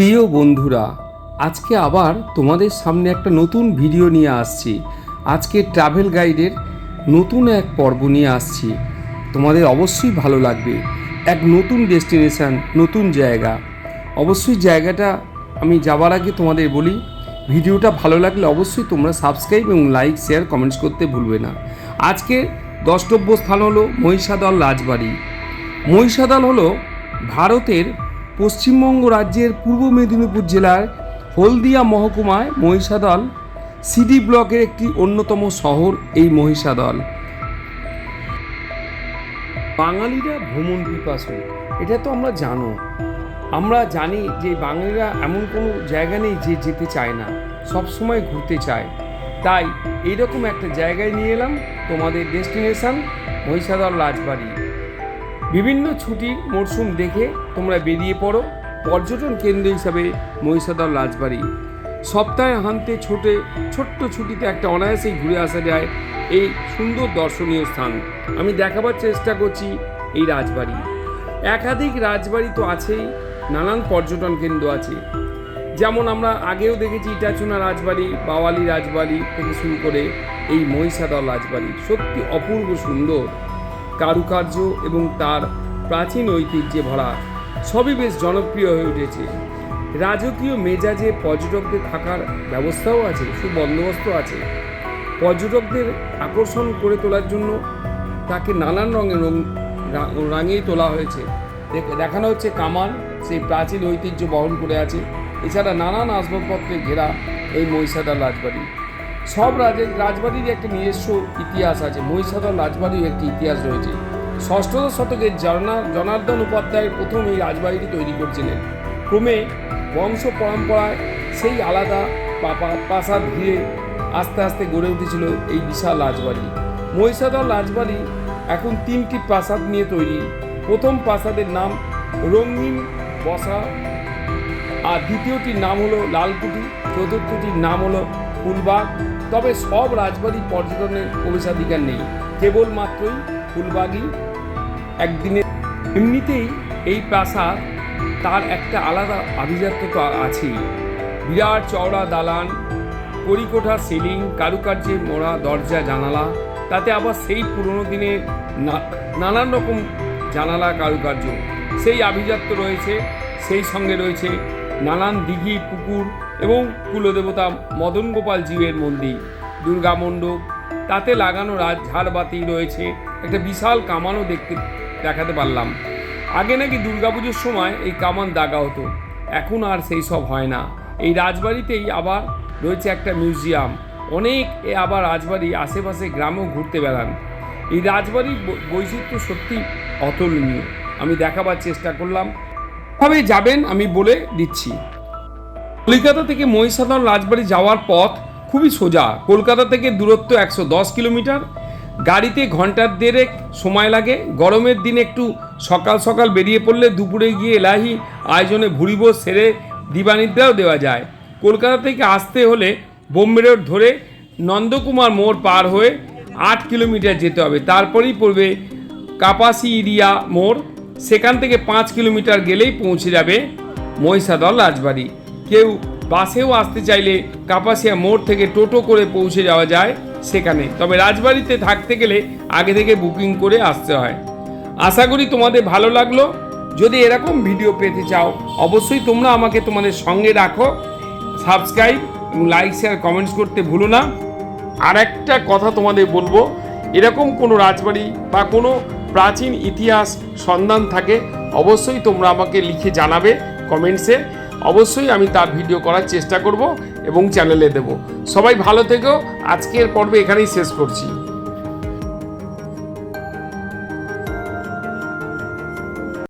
প্রিয় বন্ধুরা, আজকে আবার তোমাদের সামনে একটা নতুন ভিডিও নিয়ে আসছি। আজকে ট্রাভেল গাইডের নতুন এক পর্ব নিয়ে আসছি। তোমাদের অবশ্যই ভালো লাগবে। এক নতুন ডেস্টিনেশন, নতুন জায়গা। অবশ্যই জায়গাটা আমি যাওয়ার আগে তোমাদের বলি, ভিডিওটা ভালো লাগলে অবশ্যই তোমরা সাবস্ক্রাইব এবং লাইক শেয়ার কমেন্টস করতে ভুলবে না। আজকে দশটব্য স্থান হলো মহিষাদল রাজবাড়ি। মহিষাদল হলো ভারতের পশ্চিমবঙ্গ রাজ্যের পূর্ব মেদিনীপুর জেলার হলদিয়া মহকুমায় মহিষাদল, সিডি ব্লকের একটি অন্যতম শহর এই মহিষাদল। বাঙালিরা ভ্রমণ পিপাসু, এটা তো আমরা জানো। আমরা জানি যে বাঙালিরা এমন কোনো জায়গা নেই যে যেতে চায় না, সব সময় ঘুরতে চায়। তাই এইরকম একটা জায়গায় নিয়ে এলাম তোমাদের ডেস্টিনেশন, মহিষাদল রাজবাড়ি। বিভিন্ন ছুটি মরশুম দেখে তোমরা বেরিয়ে পড়ো পর্যটন কেন্দ্র হিসাবে মহিষাদল রাজবাড়ি। সপ্তাহে হান্তে ছোটে, ছোট্ট ছুটিতে একটা অনায়াসেই ঘুরে আসা যায় এই সুন্দর দর্শনীয় স্থান। আমি দেখাবার চেষ্টা করছি এই রাজবাড়ি। একাধিক রাজবাড়ি তো আছেই, নানান পর্যটন কেন্দ্র আছে। যেমন আমরা আগেও দেখেছি ইটাচুনা রাজবাড়ি, বাওয়ালি রাজবাড়ি থেকে শুরু করে এই মহিষাদল রাজবাড়ি। সত্যি অপূর্ব সুন্দর। কারুকার্য এবং তার প্রাচীন ঐতিহ্যে ভরা। সবই বেশ জনপ্রিয় হয়ে উঠেছে। রাজকীয় মেজাজে পর্যটকদের থাকার ব্যবস্থাও আছে, সুবন্দোবস্ত আছে। পর্যটকদের আকর্ষণ করে তোলার জন্য তাকে নানান রঙের রং রাঙিয়ে তোলা হয়েছে। দেখ- দেখানো হচ্ছে কামান, সেই প্রাচীন ঐতিহ্য বহন করে আছে। এছাড়া নানান আসবাবপত্রে ঘেরা এই মহিষাদার রাজবাড়ি। সব রাজের রাজবাড়ির একটা নিজস্ব ইতিহাস আছে, মহিষাদল রাজবাড়ির একটি ইতিহাস রয়েছে। ষষ্ঠদশ শতকে জনা জনার্দন উপাধ্যায় প্রথম এই রাজবাড়িটি তৈরি করছিলেন। ক্রমে বংশ পরম্পরায় সেই আলাদা প্রাসাদ ঘিরে আস্তে আস্তে গড়ে উঠেছিল এই বিশাল রাজবাড়ি। মহিষাদল রাজবাড়ি এখন তিনটি প্রাসাদ নিয়ে তৈরি। প্রথম প্রাসাদের নাম রঙিন বসা আর দ্বিতীয়টির নাম হলো লালকুটি চতুর্থটির নাম হলো ফুলবাগ তবে সব রাজবাড়ি পর্যটনের প্রবেশাধিকার নেই। কেবলমাত্রই ফুলবাগই একদিনে এমনিতেই এই প্রাসাদ তার একটা আলাদা আভিজাত্য তো আছেই। বিরাট চওড়া দালান কড়িকোঠা সিলিং কারুকার্যে মোড়া, দরজা, জানালা, তাতে আবার সেই পুরনো দিনের নানান রকম জানালা, কারুকার্য। সেই আভিজাত্য রয়েছে, সেই সঙ্গে রয়েছে নানান দিঘি, পুকুর এবং কুলদেবতা মদন গোপাল জীবের মন্দির, দুর্গা মণ্ডপ, তাতে লাগানো রাজ ঝাড়বাতি রয়েছে, একটা বিশাল কামানও দেখতে, দেখাতে পারলাম। আগে নাকি দুর্গাপুজোর সময় এই কামান দাগা হতো, এখন আর সেই সব হয় না। এই রাজবাড়িতেই আবার রয়েছে একটা মিউজিয়াম, অনেক এ আবার রাজবাড়ি আশেপাশে গ্রামেও ঘুরতে বেড়ান। এই রাজবাড়ির বৈচিত্র্য সত্যি অতুলনীয়। আমি দেখাবার চেষ্টা করলাম। কবে যাবেন আমি বলে দিচ্ছি। কলকাতা থেকে মহিষাদল রাজবাড়ি যাওয়ার পথ খুবই সোজা। কলকাতা থেকে দূরত্ব একশো দশ কিলোমিটার। গাড়িতে ঘণ্টার দেড়েক সময় লাগে। গরমের দিনে একটু সকাল সকাল বেরিয়ে পড়লে দুপুরে গিয়ে এলাহি আয়োজনে ভুড়িভোজ সেরে দিবানিদ্রাও দেওয়া যায়। কলকাতা থেকে আসতে হলে বোম্বে রোড ধরে নন্দকুমার মোড় পার হয়ে আট কিলোমিটার যেতে হবে। তারপরেই পড়বে কাপাসি ইরিয়া মোড়। সেখান থেকে পাঁচ কিলোমিটার গেলেই পৌঁছে যাবে মহিষাদল রাজবাড়ি। কেউ বাসেও আসতে চাইলে কাপাসিয়া মোড় থেকে টোটো করে পৌঁছে যাওয়া যায় সেখানে। তবে রাজবাড়িতে থাকতে গেলে আগে থেকে বুকিং করে আসতে হয়। আশা করি তোমাদের ভালো লাগল। যদি এরকম ভিডিও পেতে চাও, অবশ্যই তোমরা আমাকে তোমাদের সঙ্গে রাখো। সাবস্ক্রাইব এবং লাইক, শেয়ার, কমেন্টস করতে ভুলো না। আর একটা কথা তোমাদের বলব, এরকম কোনো রাজবাড়ি বা কোনো প্রাচীন ইতিহাস সন্ধান থাকে, অবশ্যই তোমরা আমাকে লিখে জানাবে কমেন্টসে। অবশ্যই আমি তার ভিডিও করার চেষ্টা করব এবং চ্যানেলে দেব। সবাই ভালো থেকো। আজকের পর্বে এখানেই শেষ করছি।